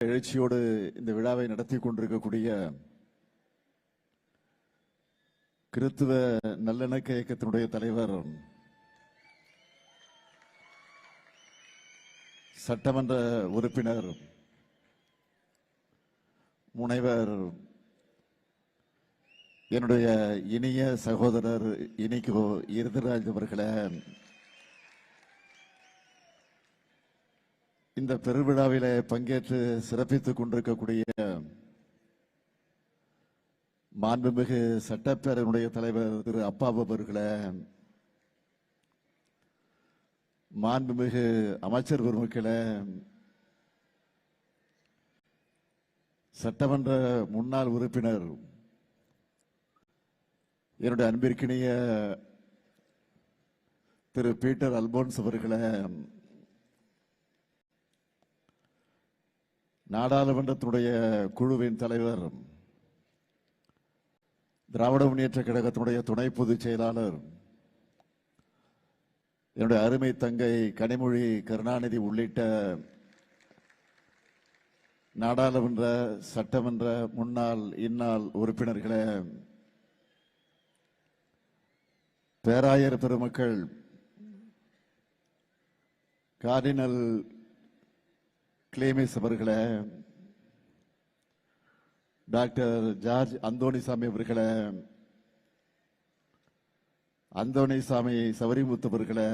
எழுச்சியோடு இந்த விழாவை நடத்தி கொண்டிருக்கக்கூடிய கிறித்துவ நல்லிணக்க இயக்கத்தினுடைய தலைவர் சட்டமன்ற உறுப்பினர் முனைவர் என்னுடைய இனிய சகோதரர் இனிக்கோ இருதராஜ் அவர்களை இந்த பெருவிழாவிலே பங்கேற்று சிறப்பித்துக் கொண்டிருக்கக்கூடிய மாண்புமிகு சட்டப்பேரவையினுடைய தலைவர் திரு அப்பாவு அவர்களே மாண்புமிகு அமைச்சர் பெருமக்களே சட்டமன்ற முன்னாள் உறுப்பினர் என்னுடைய அன்பிற்கினிய திரு பீட்டர் அல்போன்ஸ் அவர்களை நாடாளுமன்றத்தினுடைய குழுவின் தலைவர் திராவிட முன்னேற்ற கழகத்தினுடைய துணை பொதுச் செயலாளர் என்னுடைய அருமை தங்கை கனிமொழி கருணாநிதி உள்ளிட்ட நாடாளுமன்ற சட்டமன்ற முன்னாள் இந்நாள் உறுப்பினர்களே பேராயர் பெருமக்கள் கார்டினல் கிளேமிஸ் அவர்களை டாக்டர் ஜார்ஜ் அந்தோணிசாமி அவர்களை அந்தோணிசாமி சவரிமுத்து அவர்களை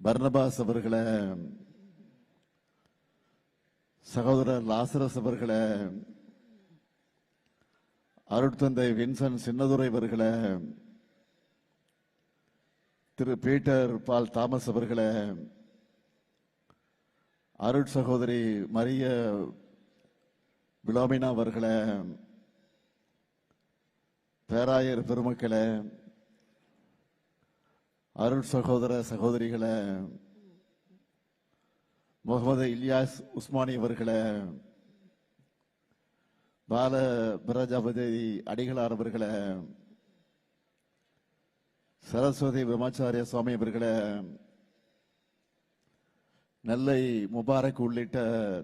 பர்னபாஸ் அவர்களை சகோதரர் லாசரஸ் அவர்களை அருட்தந்தை வின்சன் சின்னதுரை அவர்களை திரு பீட்டர் பால் தாமஸ் அவர்களை அருட் சகோதரி மரிய பிலோமினா அவர்களை பேராயர் பெருமக்களை அருள் சகோதர சகோதரிகளை முகமது இல்யாஸ் உஸ்மானி அவர்களை பால பிரஜாபதி அடிகளார் அவர்களை சரஸ்வதி பிரம்மாச்சாரிய சுவாமி அவர்களை நெல்லை முபாரக் உள்ளிட்ட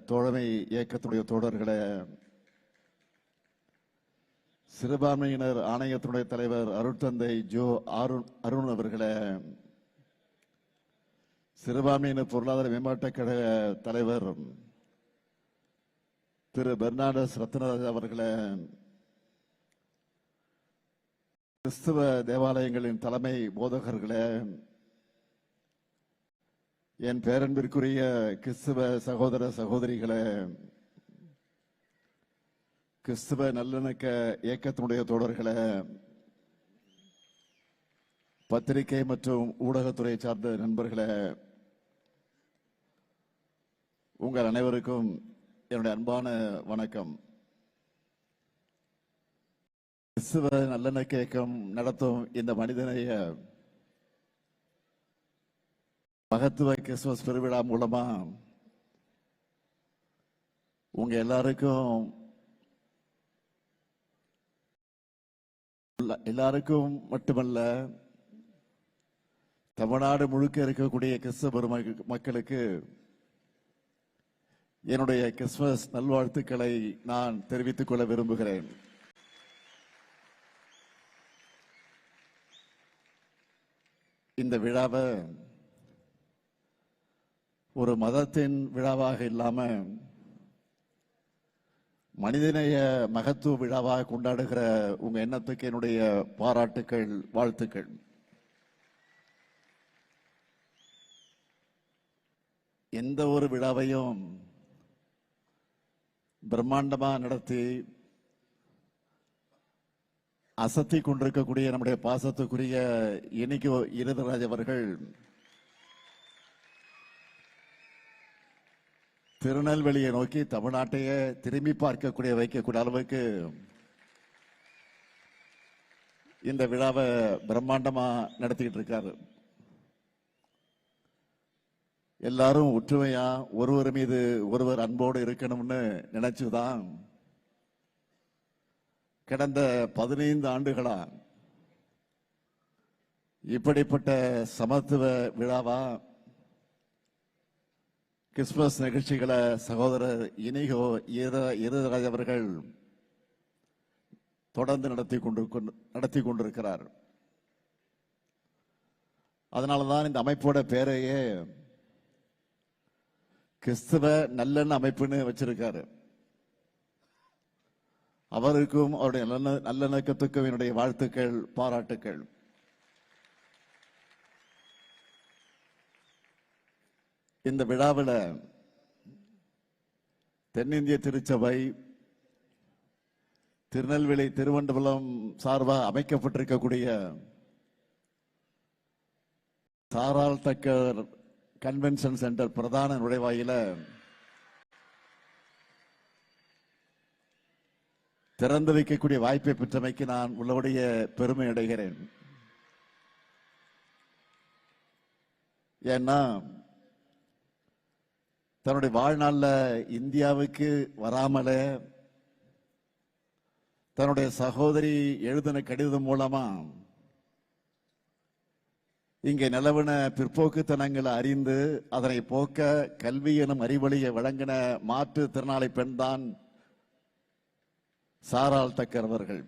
தோழமை இயக்கத்துடைய தோழர்களே சிறுபான்மையினர் ஆணையத்தினுடைய தலைவர் அருட்தந்தை ஜோ அருண் அருண் அவர்களே சிறுபான்மையினர் பொருளாதார மேம்பாட்டுக் கழக தலைவர் திரு பெர்னாடஸ் ரத்னராஜ் அவர்களே கிறிஸ்துவ தேவாலயங்களின் தலைமை போதகர்களே என் பேரன்பிற்குரிய கிறிஸ்துவ சகோதர சகோதரிகளே கிறிஸ்துவ நல்லிணக்க இயக்கத்தினுடைய தோழர்களே பத்திரிகை மற்றும் ஊடகத்துறை சார்ந்த நண்பர்களே உங்கள் அனைவருக்கும் என்னுடைய அன்பான வணக்கம். கிறிஸ்துவ நல்லிணக்க இயக்கம் நடத்தும் இந்த மனிதநேய மகத்துவ கிறிஸ்துமஸ் பெருவிழா மூலமா உங்க எல்லாருக்கும் எல்லாருக்கும் மட்டுமல்ல தமிழ்நாடு முழுக்க இருக்கக்கூடிய கிறிஸ்தவ பெரும- மக்களுக்கு என்னுடைய கிறிஸ்துமஸ் நல்வாழ்த்துக்களை நான் தெரிவித்துக் கொள்ள விரும்புகிறேன். இந்த விழாவை ஒரு மதத்தின் விழாவாக இல்லாம மனிதநேய மகத்துவ விழாவாக கொண்டாடுகிற உங்கள் எண்ணத்துக்கு என்னுடைய பாராட்டுக்கள் வாழ்த்துக்கள். எந்த ஒரு விழாவையும் பிரம்மாண்டமா நடத்தி அசத்தி கொண்டிருக்கக்கூடிய நம்முடைய பாசத்துக்குரிய இனிக்கு இருதராஜ் அவர்கள் திருநெல்வேலியை நோக்கி தமிழ்நாட்டையே திரும்பி பார்க்கக்கூடிய வைக்கக்கூடிய அளவுக்கு இந்த விழாவை பிரம்மாண்டமா நடத்திக்கிட்டு இருக்காரு. எல்லாரும் ஒற்றுமையா ஒருவர் மீது ஒருவர் அன்போடு இருக்கணும்னு நினைச்சுதான் கடந்த பதினைந்து ஆண்டுகளா இப்படிப்பட்ட சமத்துவ விழாவா கிறிஸ்துமஸ் நிகழ்ச்சிகளை சகோதரர் இனிகோ ஈர இருராஜ் அவர்கள் தொடர்ந்து நடத்தி கொண்டு நடத்தி கொண்டிருக்கிறார். அதனாலதான் இந்த அமைப்போட பேரையே கிறிஸ்துவ நல்லெண்ண அமைப்புன்னு வச்சிருக்காரு. அவருக்கும் அவருடைய நல்ல நல்லிணக்கத்துக்கும் என்னுடைய வாழ்த்துக்கள் பாராட்டுக்கள். இந்த விழாவில் தென்னிந்திய திருச்சபை திருநெல்வேலி திருவண்டபுரம் சார்பாக அமைக்கப்பட்டிருக்கக்கூடிய சாரால் தக்கர் கன்வென்ஷன் சென்டர் பிரதான நுழைவாயில திறந்து வைக்கக்கூடிய வாய்ப்பை பெற்றமைக்கு நான் உள்ளவுடைய பெருமை அடைகிறேன். ஏன்னா தன்னுடைய வாழ்நாளில் இந்தியாவுக்கு வராமலே தன்னுடைய சகோதரி எழுதின கடிதம் மூலமா இங்கே நிலவின பிற்போக்குத்தனங்களை அறிந்து அதனை போக்க கல்வி எனும் அறிவொளியை வழங்கின மாற்றுத் திறனாளி பெண்தான் சாரால் தக்கர் அவர்கள்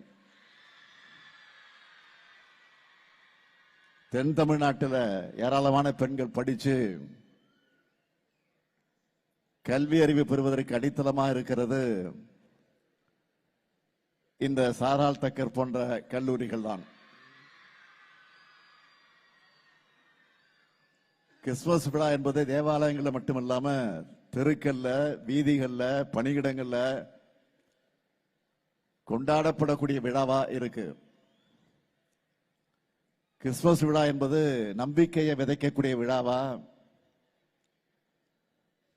தென் தமிழ்நாட்டில் ஏராளமான பெண்கள் படிச்சு கல்வி அறிவு பெறுவதற்கு அடித்தளமாக இருக்கிறது இந்த சாரால் தக்கர் போன்ற கல்லூரிகள் தான். கிறிஸ்துமஸ் விழா என்பது தேவாலயங்களில் மட்டுமல்லாம தெருக்கல்ல வீதிகள்ல பணியிடங்கள்ல கொண்டாடப்படக்கூடிய விழாவா இருக்கு. கிறிஸ்துமஸ் விழா என்பது நம்பிக்கையை விதைக்கக்கூடிய விழாவா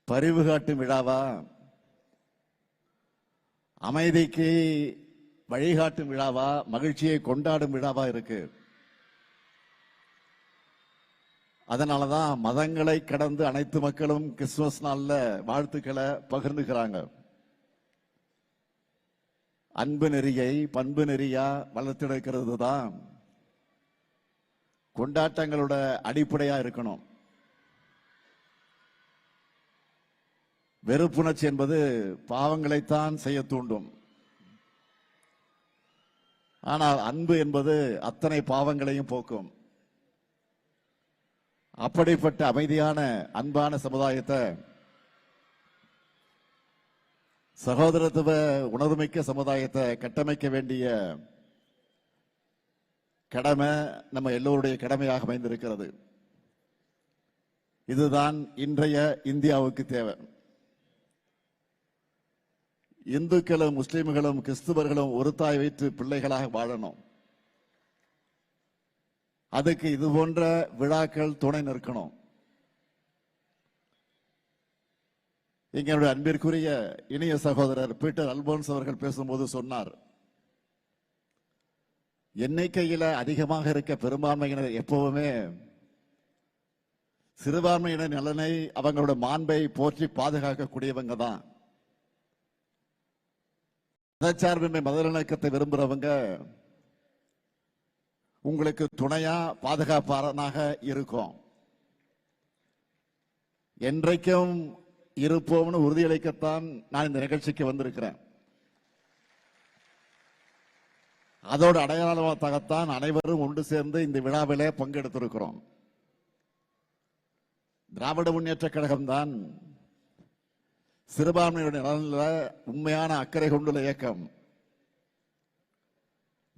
பரிவு காட்டும் விழாவா? அமைதிக்கு வழிகாட்டும் விழாவா? மகிழ்ச்சியை கொண்டாடும் விழாவா இருக்கு. அதனாலதான் மதங்களை கடந்து அனைத்து மக்களும் கிறிஸ்துமஸ் நாள்ல வாழ்த்துக்களை பகிர்ந்துக்கிறாங்க. அன்பு நெறியை பண்பு நெறியா வளர்த்தெடுக்கிறது தான் கொண்டாட்டங்களோட அடிப்படையா இருக்கணும். வெறுப்புணர்ச்சி என்பது பாவங்களைத்தான் செய்ய தூண்டும். ஆனால் அன்பு என்பது அத்தனை பாவங்களையும் போக்கும். அப்படிப்பட்ட அமைதியான அன்பான சமுதாயத்தை சகோதரத்துவ உணர்வுமிக்க சமுதாயத்தை கட்டமைக்க வேண்டிய கடமை நம்ம எல்லோருடைய கடமையாக அமைந்திருக்கிறது. இதுதான் இன்றைய இந்தியாவுக்கு தேவை. இந்துக்களும் முஸ்லிம்களும் கிறிஸ்துவர்களும் ஒரு தாய் வைத்து பிள்ளைகளாக வாழணும். அதுக்கு இது போன்ற விழாக்கள் துணை நிற்கணும். எங்களுடைய அன்பிற்குரிய இணைய சகோதரர் பீட்டர் அல்போன்ஸ் அவர்கள் பேசும்போது சொன்னார் எண்ணிக்கையில் அதிகமாக இருக்க பெரும்பான்மையினர் எப்பவுமே சிறுபான்மையினர் நலனை அவங்களோட மாண்பை போற்றி பாதுகாக்கக்கூடியவங்க தான். மதச்சார்பின்மை மதநலக்கத்தை விரும்புறவங்க உங்களுக்கு துணையா பாதுகாப்பாளனாக இருக்கும். என்றைக்கும் இருப்போம்னு உறுதியளிக்கத்தான் நான் இந்த நிகழ்ச்சிக்கு வந்திருக்கிறேன். அதோட அடையாளமாகத்தான் அனைவரும் ஒன்று சேர்ந்து இந்த விழாவிலே பங்கெடுத்திருக்கிறோம். திராவிட முன்னேற்ற கழகம் தான் சிறுபான்மையுடைய நலனில் உண்மையான அக்கறை கொண்டுள்ள இயக்கம்.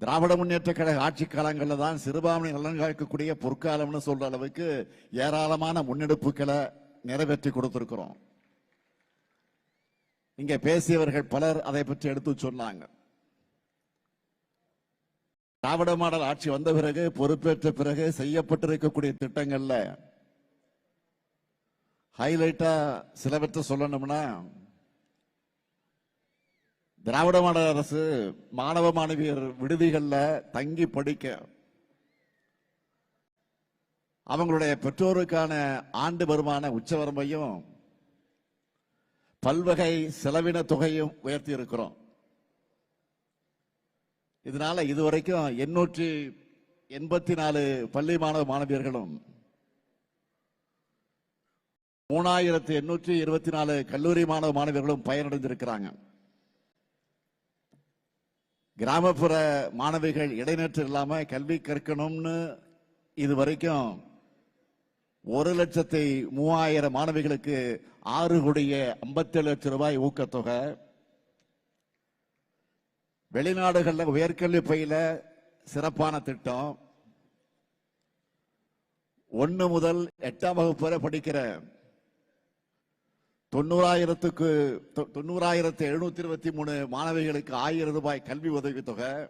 திராவிட முன்னேற்ற கழக ஆட்சி காலங்களில் தான் சிறுபான்மை நலன் காக்கக்கூடிய பொற்காலம்னு சொல்ற அளவுக்கு ஏராளமான முன்னெடுப்புகளை நிறைவேற்றி கொடுத்திருக்கிறோம். இங்க பேசியவர்கள் பலர் அதை பற்றி எடுத்து சொன்னாங்க. திராவிட மாடல் ஆட்சி வந்த பிறகு பொறுப்பேற்ற பிறகு செய்யப்பட்டிருக்கக்கூடிய திட்டங்கள்ல ஹைலைட்டா சிலவற்றை சொல்லணும்னா திராவிட மாடல் அரசு மாணவ மாணவியர் விடுதிகளில் தங்கி படிக்க அவங்களுடைய பெற்றோருக்கான ஆண்டு வருமான உச்சவரம்பையும் பல்வகை செலவின தொகையும் உயர்த்தி இருக்கிறோம். இதனால இதுவரைக்கும் எண்ணூற்றி எண்பத்தி நாலு பள்ளி மாணவ மாணவியர்களும் மூணாயிரத்தி எண்ணூற்றி இருபத்தி நாலு கல்லூரி மாணவ மாணவர்களும் பயனடைந்திருக்கிறாங்க. கிராமப்புற மாணவிகள் இடைநிற்று இல்லாம கல்வி கற்கணும்னு இது வரைக்கும் ஒரு லட்சத்தி மூவாயிரம் மாணவிகளுக்கு ஆறு கோடியே ஐம்பத்தேழு லட்சம் ரூபாய் ஊக்கத்தொகை. வெளிநாடுகளில் உயர்கல்வி பயில சிறப்பான திட்டம். ஒன்று முதல் எட்டாம் வகுப்பு வரை படிக்கிற தொண்ணூறாயிரத்துக்கு தொ- தொண்ணூறாயிரத்து எழுநூத்தி இருபத்தி மூணு மாணவிகளுக்கு ஆயிரம் ரூபாய் கல்வி உதவித்தொகை.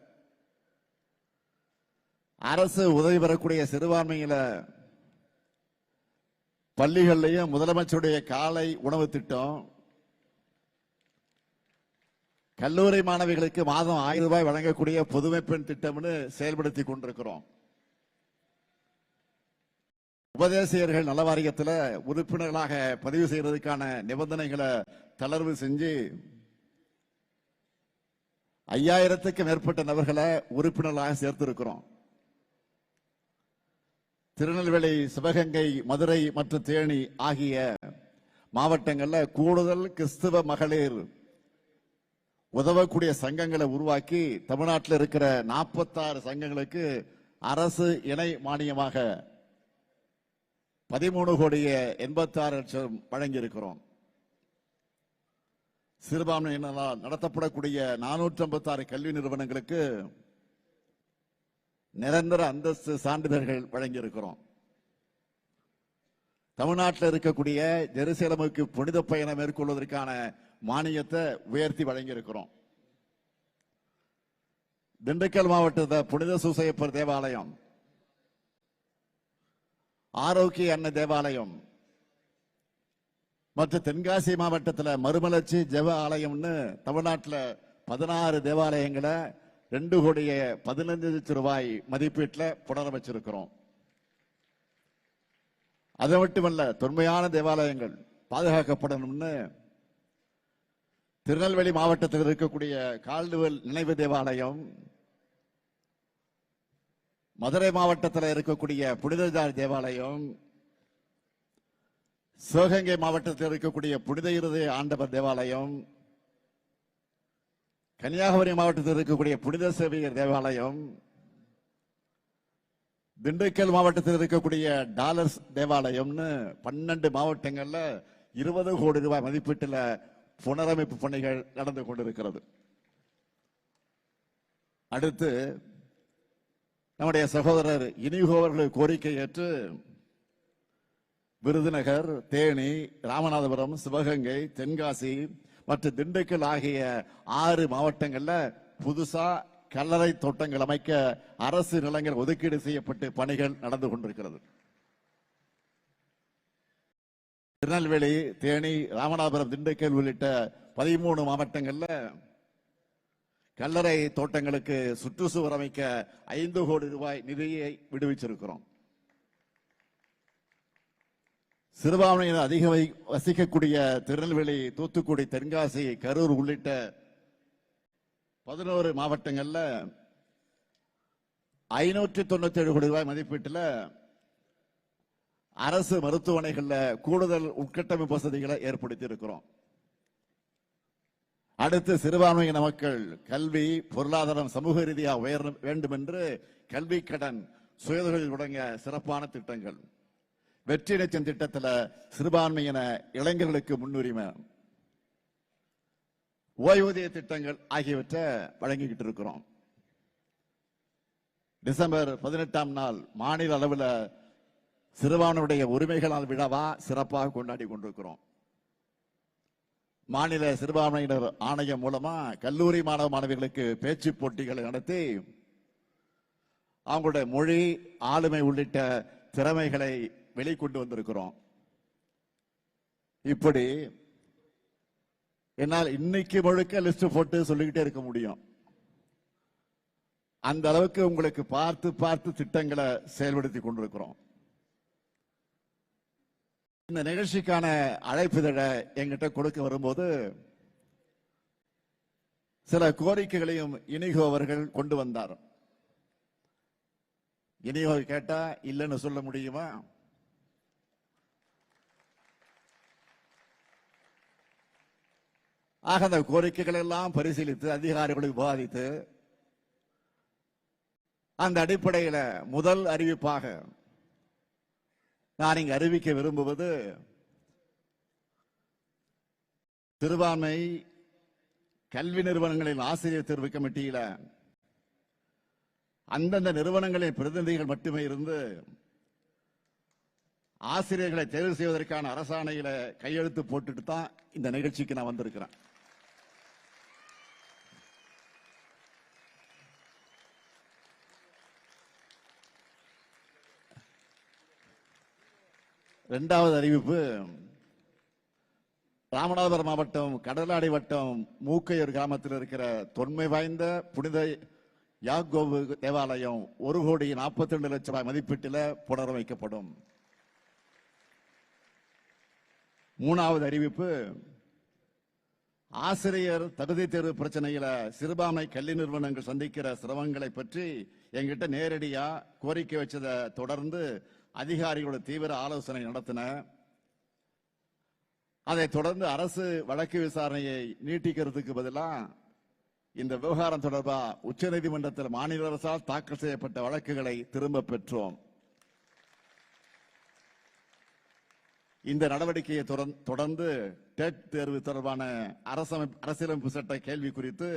அரசு உதவி பெறக்கூடிய சிறுபான்மையில பள்ளிகள்லையும் முதலமைச்சருடைய காலை உணவு திட்டம். கல்லூரி மாணவிகளுக்கு மாதம் ஆயிரம் ரூபாய் வழங்கக்கூடிய புதுமை பெண் திட்டம்னு செயல்படுத்தி கொண்டிருக்கிறோம். உபதேசியர்கள் நலவாரியத்தில் உறுப்பினர்களாக பதிவு செய்யறதுக்கான நிபந்தனைகளை தளர்வு செஞ்சு ஐயாயிரத்துக்கு மேற்பட்ட நபர்களை உறுப்பினர்களாக சேர்த்திருக்கிறோம். திருநெல்வேலி சிவகங்கை மதுரை மற்றும் தேனி ஆகிய மாவட்டங்களில் கூடுதல் கிறிஸ்துவ மகளிர் உதவக்கூடிய சங்கங்களை உருவாக்கி தமிழ்நாட்டில் இருக்கிற நாற்பத்தாறு சங்கங்களுக்கு அரசு இணை மானியமாக பதிமூணு கோடியே எண்பத்தாறு லட்சம் வழங்கியிருக்கிறோம். சிறுபான்மையினரால் நடத்தப்படக்கூடிய நானூற்றி ஐம்பத்தாறு கல்வி நிறுவனங்களுக்கு நிரந்தர அந்தஸ்து சான்றிதழ்கள் வழங்கியிருக்கிறோம். தமிழ்நாட்டில் இருக்கக்கூடிய ஜெருசலேமுக்கு புனித பயணம் மேற்கொள்வதற்கான மானியத்தை உயர்த்தி வழங்கியிருக்கிறோம். திண்டுக்கல் மாவட்டத்தை புனித சூசையப்பர் தேவாலயம் ஆரோக்கிய அன்ன தேவாலயம். மற்ற தென்காசி மாவட்டத்தில் மறுமலர்ச்சி ஜெவ ஆலயம்னு தமிழ்நாட்டில் பதினாறு தேவாலயங்களை ரெண்டு கோடிய பதினஞ்சு லட்சம் ரூபாய் மதிப்பீட்டில் புனரமைச்சிருக்கிறோம். அது மட்டுமல்ல தொன்மையான தேவாலயங்கள் பாதுகாக்கப்படணும்னு திருநெல்வேலி மாவட்டத்தில் இருக்கக்கூடிய கால்டுவல் நினைவு தேவாலயம் மதுரை மாவட்டத்தில் இருக்கக்கூடிய புனிதஜார் தேவாலயம் சிவகங்கை மாவட்டத்தில் இருக்கக்கூடிய புனித இருதய ஆண்டவர் தேவாலயம் கன்னியாகுமரி மாவட்டத்தில் இருக்கக்கூடிய புனித சேவையர் தேவாலயம் திண்டுக்கல் மாவட்டத்தில் இருக்கக்கூடிய டாலர்ஸ் தேவாலயம்னு பன்னெண்டு மாவட்டங்களில் இருபது கோடி ரூபாய் மதிப்பீட்டில் புனரமைப்பு பணிகள் நடந்து கொண்டிருக்கிறது. அடுத்து நம்முடைய சகோதரர் இனிகோ கோரிக்கை ஏற்று விருதுநகர் தேனி ராமநாதபுரம் சிவகங்கை தென்காசி மற்றும் திண்டுக்கல் ஆகிய ஆறு மாவட்டங்களில் புதுசா கல்லறை தோட்டங்கள் அமைக்க அரசு நிலங்கள் ஒதுக்கீடு செய்யப்பட்டு பணிகள் நடந்து கொண்டிருக்கிறது. திருநெல்வேலி தேனி ராமநாதபுரம் திண்டுக்கல் உள்ளிட்ட பதிமூணு மாவட்டங்களில் கல்லறை தோட்டங்களுக்கு சுற்றுச்சுவர் அமைக்க ஐந்து கோடி ரூபாய் நிதியை விடுவிச்சிருக்கிறோம். சிறுபான்மையினர் அதிக வசிக்கக்கூடிய திருநெல்வேலி தூத்துக்குடி தென்காசி கரூர் உள்ளிட்ட பதினோரு மாவட்டங்களில் ஐநூற்றி தொண்ணூத்தி ஏழு கோடி ரூபாய் மதிப்பீட்டில் அரசு மருத்துவமனைகளில் கூடுதல் உட்கட்டமைப்பு வசதிகளை ஏற்படுத்தி இருக்கிறோம் அடுத்து சிறுபான்மையின மக்கள் கல்வி பொருளாதாரம் சமூக ரீதியாக உயர வேண்டும் என்று கல்வி கடன் சுயதொழில் தொடங்க சிறப்பான திட்டங்கள். வெற்றி நிச்சயம் திட்டத்தில் சிறுபான்மையின இளைஞர்களுக்கு முன்னுரிமை. ஓய்வூதிய திட்டங்கள் ஆகியவற்றை வழங்கிக்கிட்டு இருக்கிறோம். டிசம்பர் பதினெட்டாம் நாள் மாநில அளவில் சிறுபான்மையுடைய உரிமைகளால் விழாவா சிறப்பாக கொண்டாடி கொண்டிருக்கிறோம். மாநில சிறுபான்மையினர் ஆணையம் மூலமா கல்லூரி மாணவ மாணவிகளுக்கு பேச்சு போட்டிகளை நடத்தி அவங்களுடைய மொழி ஆளுமை உள்ளிட்ட திறமைகளை வெளிக்கொண்டு வந்திருக்கிறோம். இப்படி என்னால் இன்னைக்கு முழுக்க லிஸ்ட் போட்டு சொல்லிக்கிட்டே இருக்க முடியும். அந்த அளவுக்கு உங்களுக்கு பார்த்து பார்த்து திட்டங்களை செயல்படுத்தி கொண்டிருக்கிறோம். இந்த நிகழ்ச்சிக்கான அழைப்புதழ எங்கிட்ட கொடுக்க வரும்போது சில கோரிக்கைகளையும் இனிகோ அவர்கள் கொண்டு வந்தார். இனிகோ கேட்டா இல்லைன்னு சொல்ல முடியுமா? ஆக அந்த கோரிக்கைகள் எல்லாம் பரிசீலித்து அதிகாரிகளை விவாதித்து அந்த அடிப்படையில் முதல் அறிவிப்பாக நான் இங்கு அறிவிக்க விரும்புவது சிறுபான்மை கல்வி நிறுவனங்களின் ஆசிரியர் தேர்வு கமிட்டியில அந்தந்த நிறுவனங்களின் பிரதிநிதிகள் மட்டுமே இருந்து ஆசிரியர்களை தேர்வு செய்வதற்கான அரசாணையில கையெழுத்து போட்டுட்டு தான் இந்த நிகழ்ச்சிக்கு நான் வந்திருக்கிறேன். இரண்டாவது அறிவிப்பு ராமநாதபுரம் மாவட்டம் கடலாடி வட்டம் மூக்கையூர் கிராமத்தில் இருக்கிற தொன்மை வாய்ந்த புனித யாக்கோபு தேவாலயம் ஒரு கோடி நாற்பத்தி ரெண்டு லட்சம் ரூபாய் மதிப்பீட்டில் புனரமைக்கப்படும். மூணாவது அறிவிப்பு ஆசிரியர் தகுதி தேர்வு பிரச்சனையில சிறுபான்மை கல்வி நிறுவனங்கள் சந்திக்கிற சிரமங்களை பற்றி எங்கிட்ட நேரடியா கோரிக்கை வச்சதை தொடர்ந்து அதிகாரிகளோட தீவிர ஆலோசனை நடத்தின அதைத் தொடர்ந்து அரசு வழக்கு விசாரணையை நீட்டிக்கிறதுக்கு பதிலாக இந்த விவகாரம் தொடர்பா உச்சநீதிமன்றத்தில் மாநில அரசால் தாக்கல் செய்யப்பட்ட வழக்குகளை திரும்ப பெற்றோம். இந்த நடவடிக்கையை தொடர்ந்து டெட் தேர்வு தொடர்பான அரசமைப்பு அரசியலமைப்பு சட்ட கேள்வி குறித்து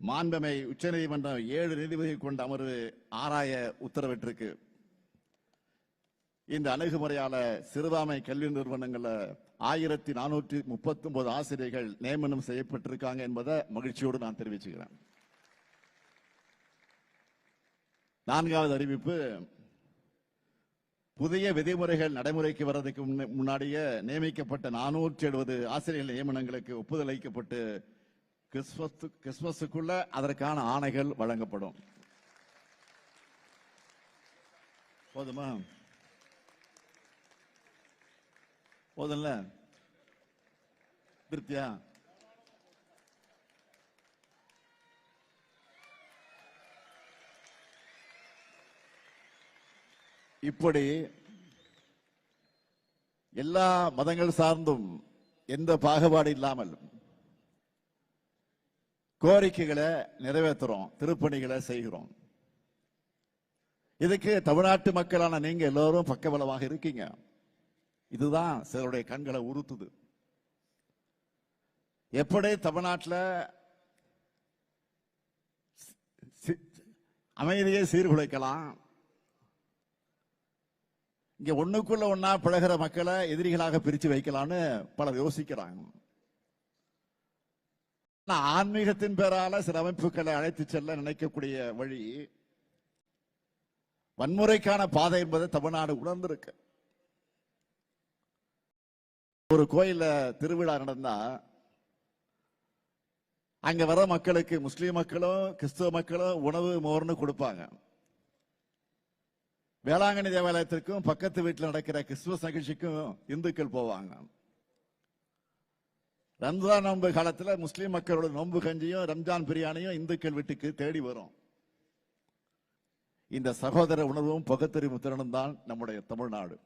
மாண்பமை உச்சநீதிமன்றம் ஏழு நீதிபதி கொண்ட அமர்வு ஆராய உத்தரவிட்டிருக்கு. இந்த அணுகுமுறையால சிறுபான்மை கல்வி நிறுவனங்கள்ல ஆயிரத்தி நானூற்றி முப்பத்தி ஒன்பது ஆசிரியர்கள் நியமனம் செய்யப்பட்டிருக்காங்க என்பதை மகிழ்ச்சியோடு நான் தெரிவிச்சுக்கிறேன். நான்காவது அறிவிப்பு புதிய விதிமுறைகள் நடைமுறைக்கு வர்றதுக்கு முன்னாடியே நியமிக்கப்பட்ட நானூற்றி எழுபது ஆசிரியர் நியமனங்களுக்கு ஒப்புதல் அளிக்கப்பட்டு கிறிஸ்மஸ் கிறிஸ்மஸுக்குள்ள அதற்கான ஆணைகள் வழங்கப்படும். போதுமா? போதும்ல? திருப்தியா? இப்படி எல்லா மதங்கள் சார்ந்தும் எந்த பாகுபாடு இல்லாமல் கோரிக்கைகளை நிறைவேற்றுறோம் திருப்பணிகளை செய்கிறோம். இதுக்கு தமிழ்நாட்டு மக்களான நீங்க எல்லோரும் பக்கபலமாக இருக்கீங்க. இதுதான் சிலருடைய கண்களை உறுத்துது. எப்படி தமிழ்நாட்டில் அமைதியை சீர்குலைக்கலாம். இங்க ஒண்ணுக்குள்ள ஒன்னா பழகிற மக்களை எதிரிகளாக பிரிச்சு வைக்கலாம்னு பலர் யோசிக்கிறாங்க. ஆன்மீகத்தின் பேரால சில அமைப்புகளை அழைத்து செல்ல நினைக்கக்கூடிய வழி வன்முறைக்கான பாதை என்பதை தமிழ்நாடு உணர்ந்திருக்கு. ஒரு கோயில திருவிழா நடந்தா அங்க வர மக்களுக்கு முஸ்லீம் மக்களும் கிறிஸ்துவ மக்களும் உணவு மோர்னு கொடுப்பாங்க. வேளாங்கண்ணி தேவாலயத்திற்கும் பக்கத்து வீட்டில் நடக்கிற கிறிஸ்துமஸ் நிகழ்ச்சிக்கும் இந்துக்கள் போவாங்க. ரம்ஜான் நோன்பு காலத்தில் முஸ்லீம் மக்களோட நோன்பு கஞ்சியும் ரம்ஜான் பிரியாணியும் இந்துக்கள் வீட்டுக்கு தேடி வரும். இந்த சகோதர உணர்வும் பகுத்தறிவு திறனும் தான் நம்முடைய தமிழ்நாடு.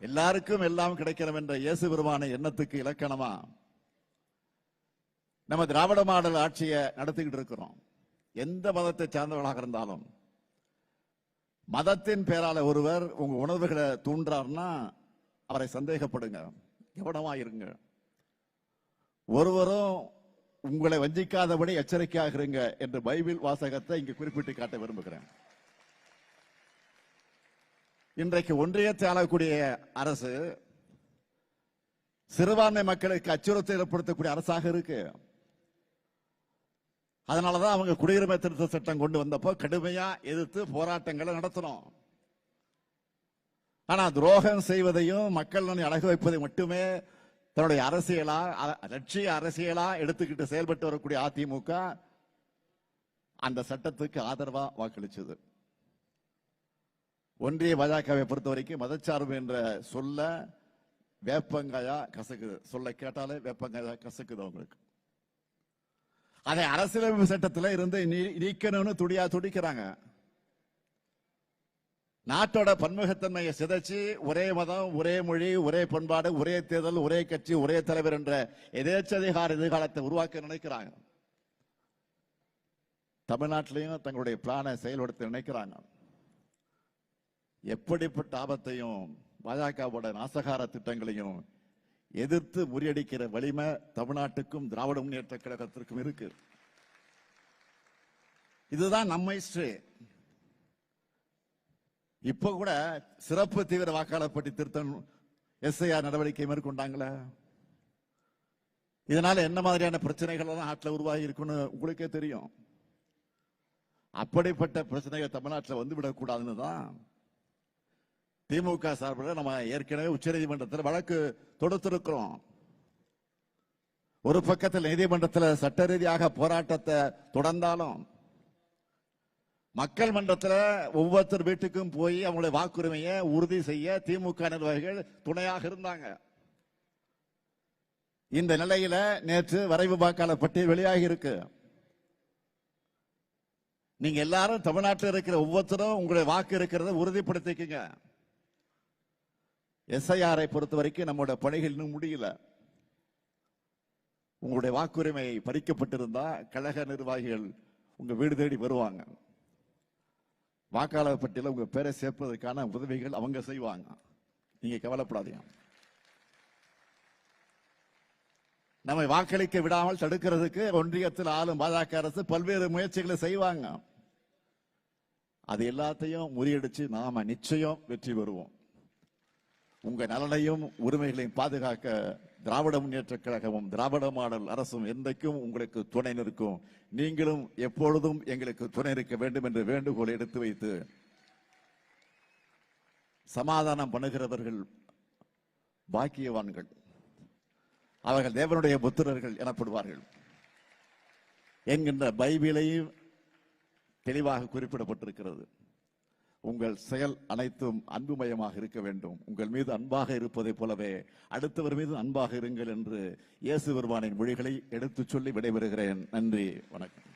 எல்லாருக்கும் எல்லாம் கிடைக்கிறோம் என்ற இயேசு பெருமான எண்ணத்துக்கு இலக்கணமா நம்ம திராவிட மாடல் ஆட்சியை நடத்திக்கிட்டு இருக்கிறோம். எந்த மதத்தை சார்ந்தவர்களாக இருந்தாலும். மதத்தின் பேரால ஒருவர் உங்க உணர்வுகளை தூண்டுறாருன்னா அவரை சந்தேகப்படுங்க. கவனமா இருங்க. ஒருவரும் உங்களை வஞ்சிக்காதபடி எச்சரிக்கையாக இருங்க என்று பைபிள் வாசகத்தை இங்கு குறிப்பிட்டு காட்ட விரும்புகிறேன். இன்றைக்கு ஒன்றியத்தை ஆளக்கூடிய அரசு சிறுபான்மை மக்களுக்கு அச்சுறுத்தல் ஏற்படுத்தக்கூடிய அரசாக இருக்கு. அதனாலதான் அவங்க குடியுரிமை திருத்த சட்டம் கொண்டு வந்தப்போ கடுமையா எதிர்த்து போராட்டங்களை நடத்தணும் ஆனா துரோகம் செய்வதையும் மக்கள் நலனை அழகு வைப்பதை மட்டுமே தன்னுடைய அரசியலா லட்சிய அரசியலா எடுத்துக்கிட்டு செயல்பட்டு வரக்கூடிய அதிமுக அந்த சட்டத்துக்கு ஆதரவா வாக்களிச்சது. ஒன்றிய பாஜகவை பொறுத்த வரைக்கும் மதச்சார்பு என்ற சொல்ல வேப்பங்காயா கசக்குது. சொல்ல கேட்டாலே வேப்பங்காயா கசக்குது அவங்களுக்கு. அதை அரசியலமைப்பு சட்டத்தில் இருந்து நீக்கணும்னு துடியா துடிக்கிறாங்க. நாட்டோட பன்முகத்தன்மையை சிதைச்சு ஒரே மதம் ஒரே மொழி ஒரே பண்பாடு ஒரே தேர்தல் ஒரே கட்சி ஒரே தலைவர் என்ற எதேச்சதிகார எதிர்காலத்தை உருவாக்க நினைக்கிறாங்க. தமிழ்நாட்டிலையும் தங்களுடைய பிளானை செயல்படுத்த நினைக்கிறாங்க. எப்படிப்பட்ட ஆபத்தையும் பாஜகவோட நாசகார திட்டங்களையும் எதிர்த்து முறியடிக்கிற வலிமை தமிழ்நாட்டுக்கும் திராவிட முன்னேற்ற கழகத்திற்கும் இருக்கு. இதுதான் நம்ம ஸ்ரீ. இப்ப கூட சிறப்பு தீவிர வாக்காளர் பட்டி திருத்தம் எஸ்ஐஆர் நடவடிக்கை மேற்கொண்டாங்களே? இதனால என்ன மாதிரியான பிரச்சனைகள் எல்லாம் நாட்டில் உருவாகி இருக்குன்னு உங்களுக்கே தெரியும். அப்படிப்பட்ட பிரச்சனைகள் தமிழ்நாட்டில் வந்துவிடக் கூடாதுன்னு தான் திமுக சார்பில் நம்ம ஏற்கனவே உச்சநீதிமன்றத்தில் வழக்கு தொடுத்திருக்கிறோம். ஒரு பக்கத்தில் நீதிமன்றத்தில் சட்ட ரீதியாக போராட்டத்தை தொடர்ந்தாலும் மக்கள் மன்றத்தில் ஒவ்வொருத்தர் வீட்டுக்கும் போய் அவங்களுடைய வாக்குரிமையை உறுதி செய்ய திமுக நிர்வாகிகள் துணையாக இருந்தாங்க. இந்த நிலையில நேற்று வரைவு வாக்காளர் பட்டியல் வெளியாகி இருக்கு. நீங்க எல்லாரும் தமிழ்நாட்டில் இருக்கிற ஒவ்வொருத்தரும் உங்களுடைய வாக்கு இருக்கிறத உறுதிப்படுத்திக்கங்க. எஸ்ஐஆரை பொறுத்த வரைக்கும் நம்மளோட பணிகள் இன்னும் முடியல. உங்களுடைய வாக்குரிமை பறிக்கப்பட்டிருந்தா கழக நிர்வாகிகள் உங்க வீடு தேடி வருவாங்க. வாக்காளர் பட்டியல உங்க பேரை சேர்ப்பதற்கான உதவிகள் அவங்க செய்வாங்க. நீங்க கவலைப்படாதீங்க. நம்மை வாக்களிக்க விடாமல் தடுக்கிறதுக்கு ஒன்றியத்தில் ஆளும் பாஜக அரசு பல்வேறு முயற்சிகளை செய்வாங்க. அது எல்லாத்தையும் முறியடிச்சு நாம நிச்சயம் வெற்றி பெறுவோம். உங்க நலனையும் உரிமைகளையும் பாதுகாக்க திராவிட முன்னேற்ற கழகமும் திராவிட மாடல் அரசும் என்றைக்கும் உங்களுக்கு துணை நிற்கும். நீங்களும் எப்பொழுதும் எங்களுக்கு துணை இருக்க வேண்டும் என்று வேண்டுகோளை எடுத்து வைத்து சமாதானம் பண்ணுகிறவர்கள் பாக்கியவான்கள். அவர்கள் தேவனுடைய புத்திரர்கள் எனப்படுவார்கள். என்கின்ற பைபிளையும் தெளிவாக குறிப்பிடப்பட்டிருக்கிறது. உங்கள் செயல் அனைத்தும் அன்புமயமாக இருக்க வேண்டும். உங்கள் மீது அன்பாக இருப்பதைப் போலவே அடுத்தவர் மீது அன்பாக இருங்கள் என்று இயேசு பெருமானின் மொழிகளை எடுத்துச் சொல்லி விடைபெறுகிறேன். நன்றி வணக்கம்.